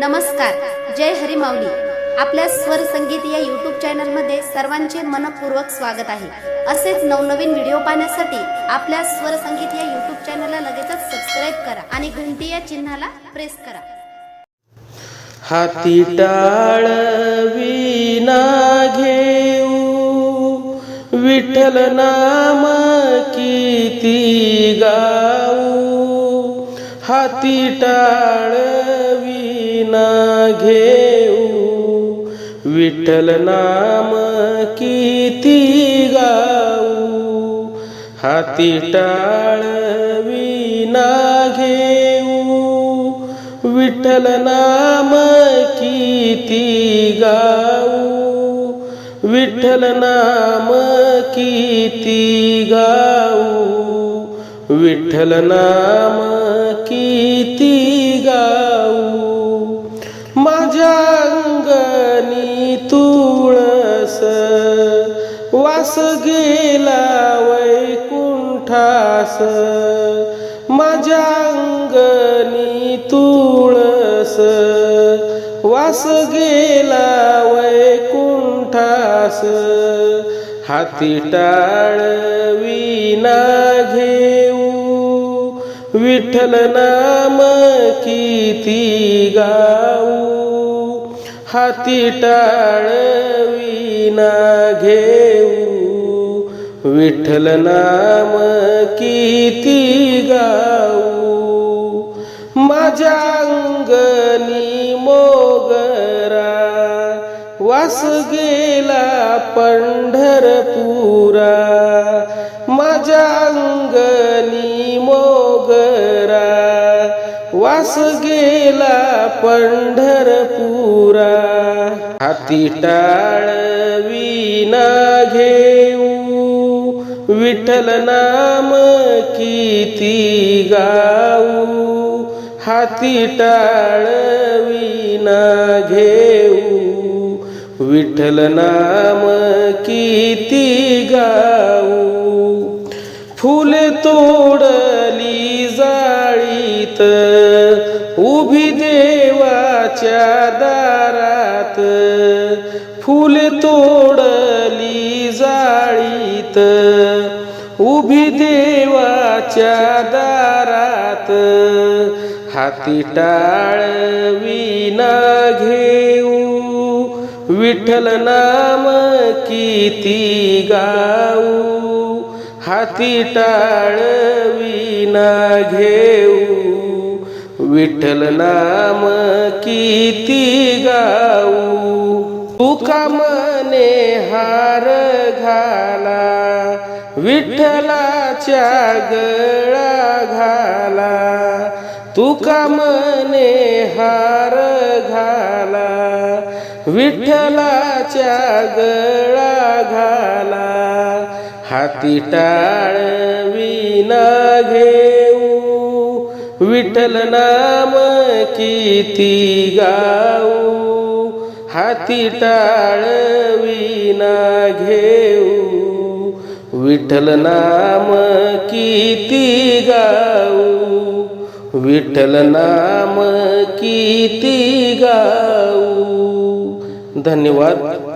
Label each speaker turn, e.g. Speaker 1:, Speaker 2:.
Speaker 1: नमस्कार जय हरी माऊली आपल्या स्वर संगीत या युट्यूब चॅनलमध्ये सर्वांचे मनपूर्वक स्वागत आहे. असेच नवनवीन व्हिडिओ पाहण्यासाठी आपल्या स्वर संगीत या युट्यूब चॅनलला लगेचच सबस्क्राईब करा आणि घंटी या चिन्हाला प्रेस करा.
Speaker 2: हाती टाळ विना घेऊ. विठ्ठल नाम किती गाऊ. हाती टाळ विना घेऊ. विठ्ठल नाम किती गाऊ. हाती टाळ विना घेऊ. विठ्ठल नाम किती गाऊ. विठ्ठल नाम किती गाऊ. विठ्ठल नाम तुळस वास गेला वैकुंठास माझ्या अंगणी तुळस. वास गेला वैकुंठास हाती टाळ विना घेऊ. विठ्ठल नाम किती गाऊ. हाती टाळ ना घेऊ विठ्ठल नाम किती गाऊ माझ्या अंगणी मोगरा वास गेला पंढरपुरा. वास गेला पंढरपुरा. हाती टाळ विना घेऊ. विठ्ठल नाम किती गाऊ. हाती टाळ विना घेऊ. विठ्ठल नाम किती गाऊ. फुले तोडली जाळीत उभी देवाच्या दारात फुले तोडली जाळीत. उभी देवाच्या दारात हाती टाळ विना घेऊ. विठ्ठल नाम किती गाऊ. हाती टाळ विना घेऊ. विठ्ठल नाम किती गाऊ. तुका मने हार घाला. विठ्ठलाच्या गळा घाला. तुका मने हार घाला. विठ्ठलाच्या गळा घाला. हाती टाळ विना घेऊ. विठ्ठल नाम किती गाऊ हाती टाळ विना घेऊ. विठ्ठल नाम किती गाऊ विठ्ठल नाम किती गाऊ. धन्यवाद.